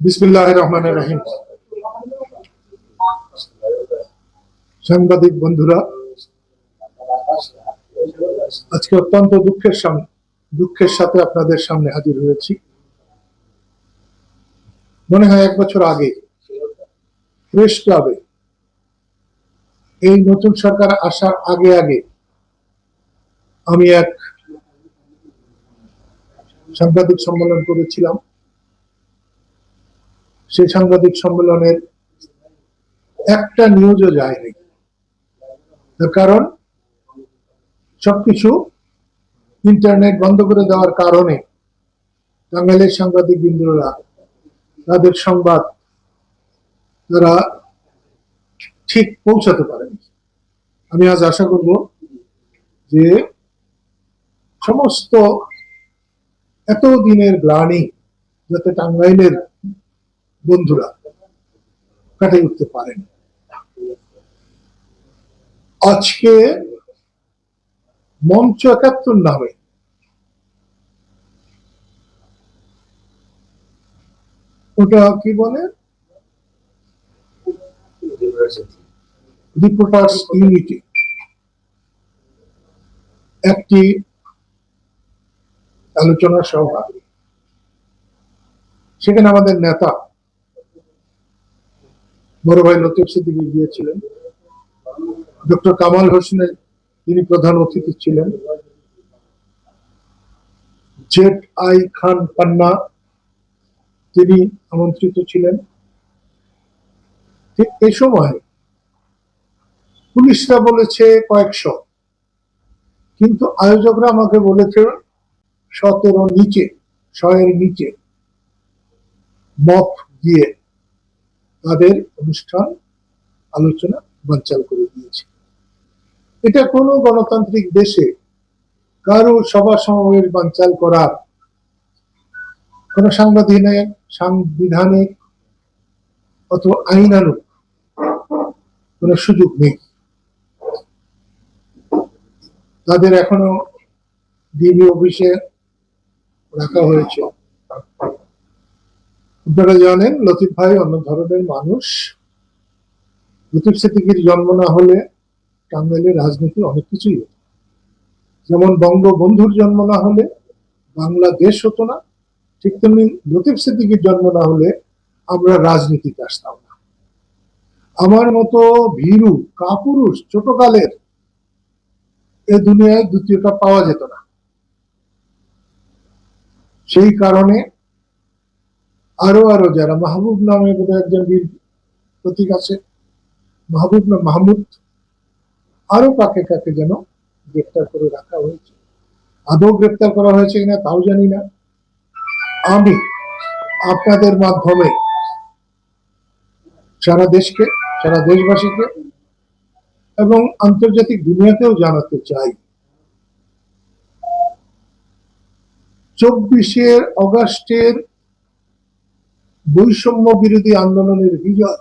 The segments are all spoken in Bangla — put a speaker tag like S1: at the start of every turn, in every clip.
S1: বিসমিল্লাহ রহমান রহিম। সাংবাদিক বন্ধুরা, আজকে অত্যন্ত দুঃখের সামনে, দুঃখের সাথে আপনাদের সামনে হাজির হয়েছি। মনে হয় এক বছর আগে, প্রেস ক্লাবে এই নতুন সরকার আসার আগে আগে আমি এক সাংবাদিক সম্মেলন করেছিলাম। সেই সাংবাদিক সম্মেলনের একটা নিউজও যায়নি। কারণ, সবকিছু ইন্টারনেট বন্ধ করে দেওয়ার কারণে টাঙ্গাইলের সাংবাদিক বিন্দুরা তাদের সংবাদ তারা ঠিক পৌঁছাতে পারেনি। আমি আজ আশা করব যে সমস্ত এত দিনের গ্লানি যাতে টাঙ্গাইলের বন্ধুরা কাটিয়ে উঠতে পারেন। আজকে মঞ্চ একাত্তর নামে ওটা কি বলে? রিপোর্টার্স ইউনিটি একটি আলোচনা সভা। সেখানে আমাদের নেতা বড় ভাই লতিফ সিদ্দিকী গিয়েছিলেন। ডক্টর কামাল হোসেনের তিনি প্রধান অতিথি ছিলেন। জেট আই খান পান্না তিনি আমন্ত্রিত ছিলেন। এই সময় পুলিশরা বলেছে কয়েকশো। কিন্তু আয়োজকরা আমাকে বলেছে সতেরো নিচে শয়ের নিচে মফ দিয়ে তাদের অনুষ্ঠান, আলোচনা, বানচাল করে দিয়েছে। এটা কোনো গণতান্ত্রিক দেশে কারও সভা সমাবেশ বানচাল করার কোন সাংবিধানিক সাংবিধানিক অথবা আইনানুক কোন সুযোগ নেই। তাদের এখনও ডিবি অফিসে রাখা হয়েছে। আপনারা জানেন, লতিফ ভাই অন্য ধরনের মানুষ। লতিফ সিদ্দিকির জন্ম না হলে টাঙ্গাইলের রাজনীতি অনেক কিছুই হতো। যেমন বঙ্গবন্ধুর জন্ম না হলে বাংলাদেশ হতো না, ঠিক তেমনি লতিফ সিদ্দিকির জন্ম না হলে আমরা রাজনীতিতে আসতাম না। আমার মতো ভীরু, কাপুরুষ, ছোটকালের এ দুনিয়ায় দ্বিতীয়টা পাওয়া যেত না। সেই কারণে আরও আরও যারা মাহবুব নামে বোধ একজন বীর প্রতীক আছে, মাহবুব না, মাহমুদ, আরও কাকে কাকে যেন গ্রেপ্তার করে রাখা হয়েছে। আদৌ গ্রেপ্তার করা হয়েছে কিনা তাও জানি না। আমি আপনাদের মাধ্যমে সারা দেশকে, সারা দেশবাসীকে এবং আন্তর্জাতিক দুনিয়াতেও জানাতে চাই। চব্বিশের অগাস্টের বৈষম্য বিরোধী আন্দোলনের বিজয়।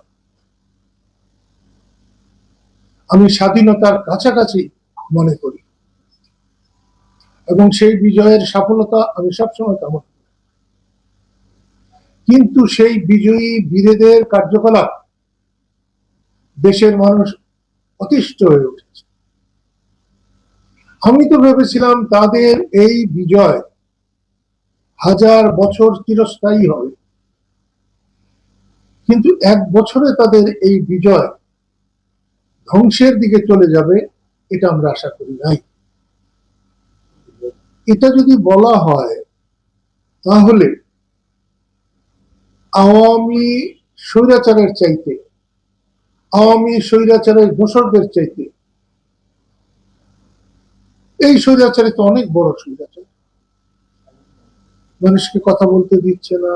S1: আমি স্বাধীনতার কাছাকাছি মনে করি। এবং সেই বিজয়ের সফলতা আমি সবসময় কামনা করি। কিন্তু সেই বিজয়ী বীরেদের কার্যকলাপ দেশের মানুষ অতিষ্ঠ হয়ে উঠেছে। আমি তো ভেবেছিলাম তাদের এই বিজয় হাজার বছর চিরস্থায়ী হবে। কিন্তু এক বছরে তাদের এই বিজয় ধ্বংসের দিকে চলে যাবে, এটা আমরা আশা করি নাই। এটা যদি বলা হয়, তাহলে আওয়ামী স্বৈরাচারের চাইতে, আওয়ামী স্বৈরাচারের দোসরদের চাইতে, এই স্বৈরাচারে তো অনেক বড় স্বৈরাচার। মানুষকে কথা বলতে দিচ্ছে না।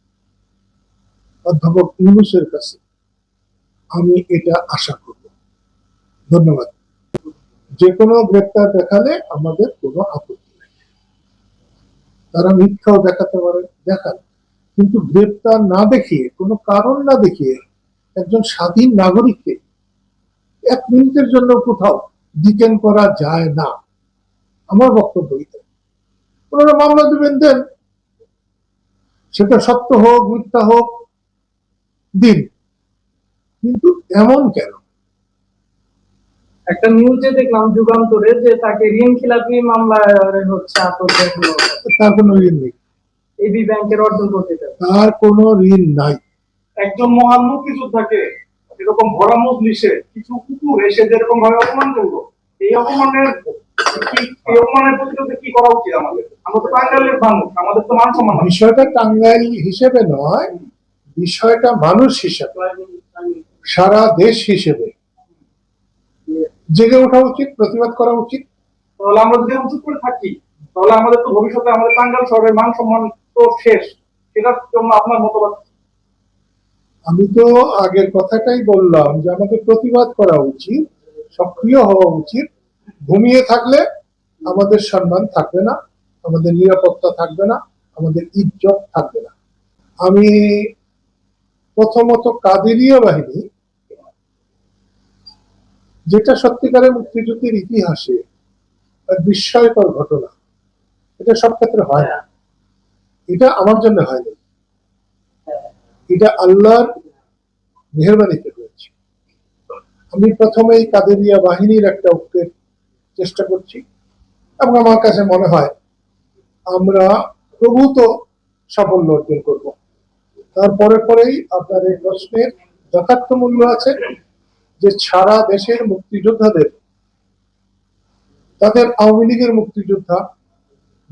S1: অধ্যাপক ইউনুসের কাছে। আমি এটা আশা করব। ধন্যবাদ। যে কোনো গ্রেপ্তার দেখালে আমাদের কোনো আপত্তি নেই। তারা মিথ্যাও দেখাতে পারে দেখান কিন্তু গ্রেপ্তার না দেখিয়ে, কোনো কারণ না দেখিয়ে একজন স্বাধীন নাগরিককে এক মিনিটের জন্য কোথাও ডিটেন করা যায় না। আমার বক্তব্য এটা ওনারা মামলা দিবেন, দেন। সেটা সত্য হোক, মিথ্যা হোক দিন। কিন্তু এমন কেন?
S2: একটা নিউজে দেখলাম যুগান্তরে যে তাকে ঋণ খেলাপি মামলায় হচ্ছে আটক দেখানো
S1: তার কোনো ঋণ নেই।
S2: এবি ব্যাংকের অর্ধ কোটি
S1: তার কোনো ঋণ নাই।
S3: একজন মহান মুক্তিযোদ্ধাকে এরকম ভরা মজলিসে কিছু কুকুর এসে যেরকম ভাবে অপমান করল এই অপমানের কি এই অপমানের প্রতিরোধে কি করা উচিত আমাদের? আমরা তো টাঙ্গাইলের মানুষ আমাদের তো মান সম্মান
S1: বিষয়টা টাঙ্গাইল হিসেবে নয় বিষয়টা মানুষ হিসেবে সারা দেশ হিসেবে জেগে ওঠা উচিত প্রতিবাদ করা উচিত।
S3: তাহলে আমরা যদি চুপ করে থাকি তাহলে আমাদের তো ভবিষ্যতে আমাদের টাঙ্গাইল শহরের মান সম্মান তো শেষ। সেটার জন্য আপনার মতবাদ
S1: আমি তো আগের কথাটাই বললাম যে আমাদের প্রতিবাদ করা উচিত সক্রিয় হওয়া উচিত। ঘুমিয়ে থাকলে আমাদের সম্মান থাকবে না আমাদের নিরাপত্তা থাকবে না আমাদের ইজ্জত থাকবে না। আমি প্রথমত কাদেরিয়া বাহিনী, যেটা সত্যিকারের মুক্তিযুদ্ধের ইতিহাসে বিস্ময়কর ঘটনা। এটা সব ক্ষেত্রে হয় না। এটা আমার জন্য হয়নি। এটা আল্লাহর মেহরবানিতে হয়েছে। আমি প্রথমে এই কাদেরিয়া বাহিনীর একটা ঐক্যের চেষ্টা করছি এবং আমার কাছে মনে হয় আমরা প্রভূত সাফল্য অর্জন করব। তারপরে পরেই আপনার এই প্রশ্নের যথার্থ মূল্য আছে যে সারা দেশের মুক্তিযোদ্ধাদের, তাদের আওয়ামী লীগের মুক্তিযোদ্ধা,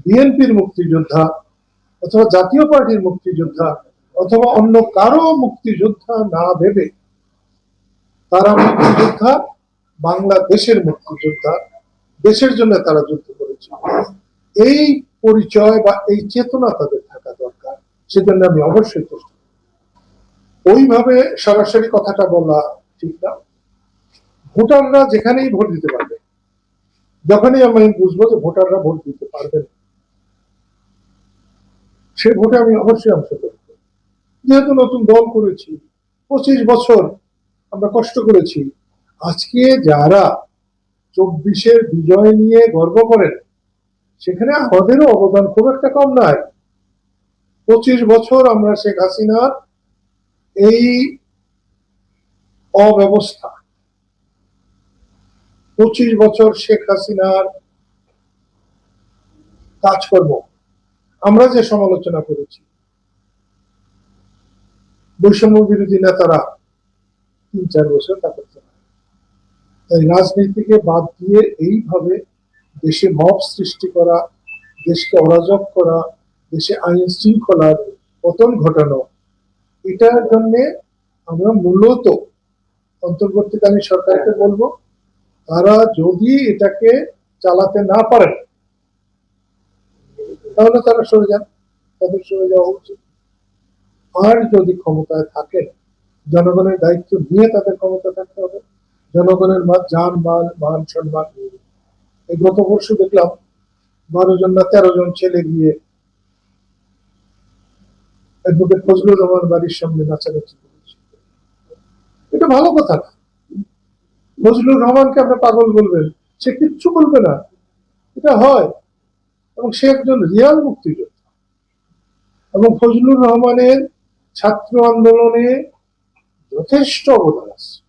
S1: বিএনপির মুক্তিযোদ্ধা, অথবা জাতীয় পার্টির মুক্তিযোদ্ধা, অথবা অন্য কারও মুক্তিযোদ্ধা না ভেবে তারা মুক্তিযোদ্ধা, বাংলাদেশের মুক্তিযোদ্ধা, দেশের জন্য তারা যুদ্ধ করেছে। এই পরিচয় বা এই চেতনা তাদের থাকা দরকার। সেজন্য আমি অবশ্যই করব। ওইভাবে সরাসরি কথাটা বলা ঠিক না। ভোটাররা যেখানেই ভোট দিতে পারবে, যখনই আমি বুঝব যে ভোটাররা ভোট দিতে পারবেন সে ভোটে আমি অবশ্যই অংশগ্রহণ করব। যেহেতু নতুন দল করেছি, পঁচিশ বছর আমরা কষ্ট করেছি, আজকে যারা চব্বিশের বিজয় নিয়ে গর্ব করেন, সেখানে আমাদেরও অবদান খুব একটা কম নয়। পঁচিশ বছর আমরা শেখ হাসিনার এই অব্যবস্থা, পঁচিশ বছর শেখ হাসিনার কাজকর্ম আমরা যে সমালোচনা করেছি, বৈষম্য বিরোধী নেতারা তিন চার বছর তা করতে পারে তাই রাজনীতিকে বাদ দিয়ে এইভাবে দেশে মব সৃষ্টি করা, দেশকে অরাজক করা দেশে আইন শৃঙ্খলার পতন ঘটানো এটার জন্য আমরা মূলত অন্তর্বর্তীকালীন সরকারকে বলব তারা যদি এটাকে চালাতে না পারেন তাহলে তারা সরে যান তাদের সরে যাওয়া উচিত। আর যদি ক্ষমতায় থাকেন জনগণের দায়িত্ব নিয়ে তাদের ক্ষমতা থাকতে হবে। জনগণের মা যান মাল মান সম্মান এই গত পরশু দেখলাম বারো জন না তেরো জন ছেলে গিয়ে অ্যাডভোকেট ফজলুর রহমান বাড়ির সামনে নাচানাচি করেছে। এটা ভালো কথা না। ফজলুর রহমানকে আপনি পাগল বলবেন, সে কিচ্ছু বলবে না। এটা হয়। এবং সে একজন রিয়াল মুক্তিযোদ্ধা। এবং ফজলুর রহমানের ছাত্র আন্দোলনে যথেষ্ট অবদান আছে।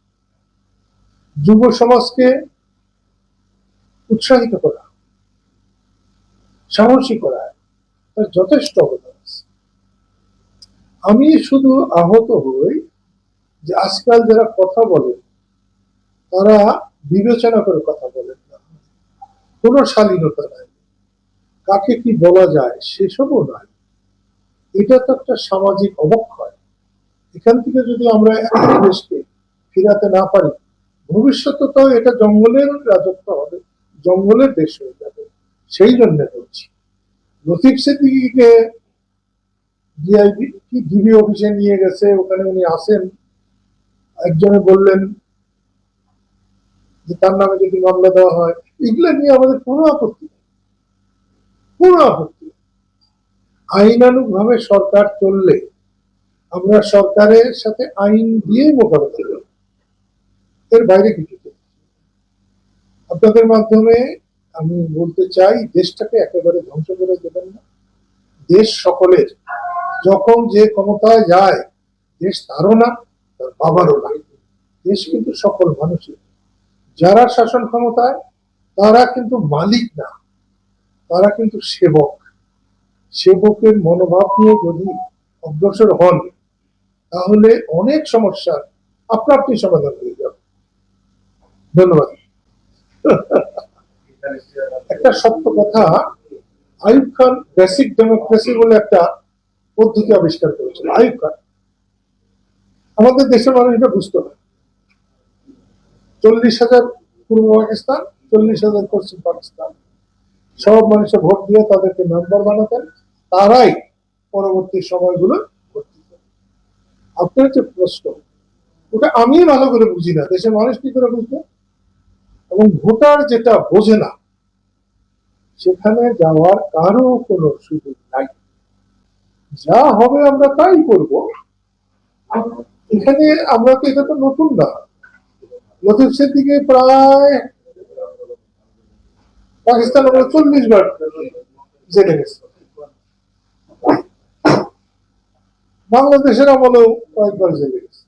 S1: যুব সমাজকে উৎসাহিত করা, সাহসী করা, তার যথেষ্ট অবদান আমি শুধু আহত হই যে আজকাল যারা কথা বলে তারা বিবেচনা করে কথা বলেন না। কোনো স্বাধীনতা নাই। কাকে কি বলা যায় সেসবও নাই। এটা তো একটা সামাজিক অবক্ষয়। এখান থেকে যদি আমরা দেশকে ফিরাতে না পারি ভবিষ্যতে তো এটা জঙ্গলের রাজত্ব হবে, জঙ্গলের দেশ হয়ে যাবে। সেই জন্য বলছি। লতিফ সিদ্দিকিকে ডিআইবি কি ডিবি অফিসে নিয়ে গেছে, ওখানে উনি আসেন একজনে বললেন যে তার নামে যদি মামলা দেওয়া হয়, এগুলো নিয়ে আমাদের কোনো আপত্তি নেই কোনো আপত্তি নেই। ভাবে সরকার চললে আমরা সরকারের সাথে আইন দিয়ে মোকাবেলা করব এর বাইরে কিছু। আপনাদের মাধ্যমে আমি বলতে চাই, দেশটাকে একেবারে ধ্বংস করে দেবেন না দেশ সকলের যখন যে ক্ষমতায় যায় দেশ তারও না তার বাবারও না। দেশ কিন্তু সকল মানুষের। যারা শাসন ক্ষমতায় তারা কিন্তু মালিক না। তারা কিন্তু সেবক। সেবকের মনোভাব নিয়ে যদি অগ্রসর হন তাহলে অনেক সমস্যার আপনা আপনি সমাধান হয়ে যাবে। ধন্যবাদ। একটা সত্য কথা আইব খান বেসিক ডেমোক্রেসি বলে একটা পদ্ধতি আবিষ্কার করেছিল। খান। আমাদের দেশের মানুষ এটা বুঝতো না। চল্লিশ হাজার পূর্ব পাকিস্তান, চল্লিশ হাজার পশ্চিম পাকিস্তান। সব মানুষের ভোট দিয়ে তাদেরকে মেম্বার বানাতেন। তারাই পরবর্তী সময়গুলো ভোট আপনার যে প্রশ্ন, ওটা আমি ভালো করে বুঝি না। দেশের মানুষ কি করে বুঝবে? এবং ভোটার যেটা বোঝে না, সেখানে যাওয়ার কারও কোনো সুযোগ নাই। যা হবে আমরা তাই করব। এখানে আমরা তো এটা তো নতুন না। লতিফ সিদ্দিকে প্রায় পাকিস্তান আমরা চল্লিশ বার জেলে গেছে। বাংলাদেশের আমলেও কয়েকবার জেলে গেছে।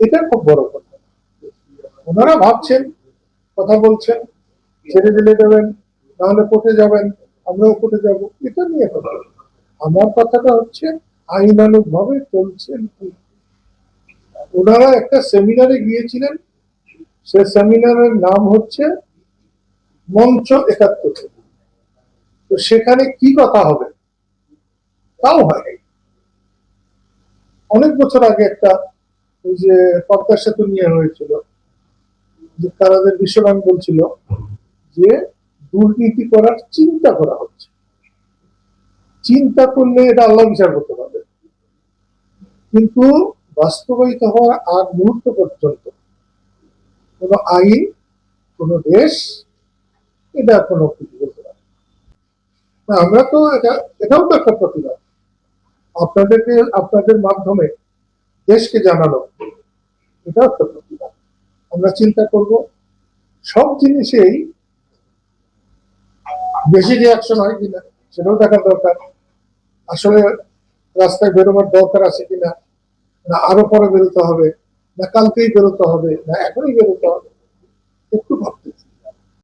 S1: এটা খুব বড় কথা। ওনারা ভাবছেন, কথা বলছেন ছেড়ে দিলে দেবেন, নাহলে কোর্টে যাবেন, আমরাও কোর্টে যাব। এটা নিয়ে কথা। আমার কথাটা হচ্ছে আইনানুগ ভাবে চলছেন ওনারা একটা সেমিনারে গিয়েছিলেন। সে সেমিনারের নাম হচ্ছে মঞ্চ একাত্তর। তো সেখানে কি কথা হবে? তাও হয় অনেক বছর আগে একটা ওই যে পদ্মা সেতু নিয়ে হয়েছিল, যে তারাদের বিশ্বব্যাংক বলছিল যে দুর্নীতি করার চিন্তা করা হচ্ছে। চিন্তা করলে এটা আল্লাহ বিচার করতে পারবে। কিন্তু বাস্তবায়িত হওয়ার আগ মুহূর্ত পর্যন্ত কোনো আইন, কোনো দেশ এটা কোনো বলতে পারে আমরা তো এটা, এটাও তো একটা প্রতিবাদ। আপনাদেরকে, আপনাদের মাধ্যমে দেশকে জানানো, এটাও একটা প্রতিবাদ। আমরা চিন্তা করব, সব জিনিসেই বেশি রিয়াকশন হয় কিনা? সেটাও দেখার দরকার। আসলে রাস্তায় বেরোবার দরকার আছে কিনা, না আরও পরে বেরোতে হবে, না কালকেই বেরোতে হবে, না এখনই বেরোতে হবে, একটু ভাবতে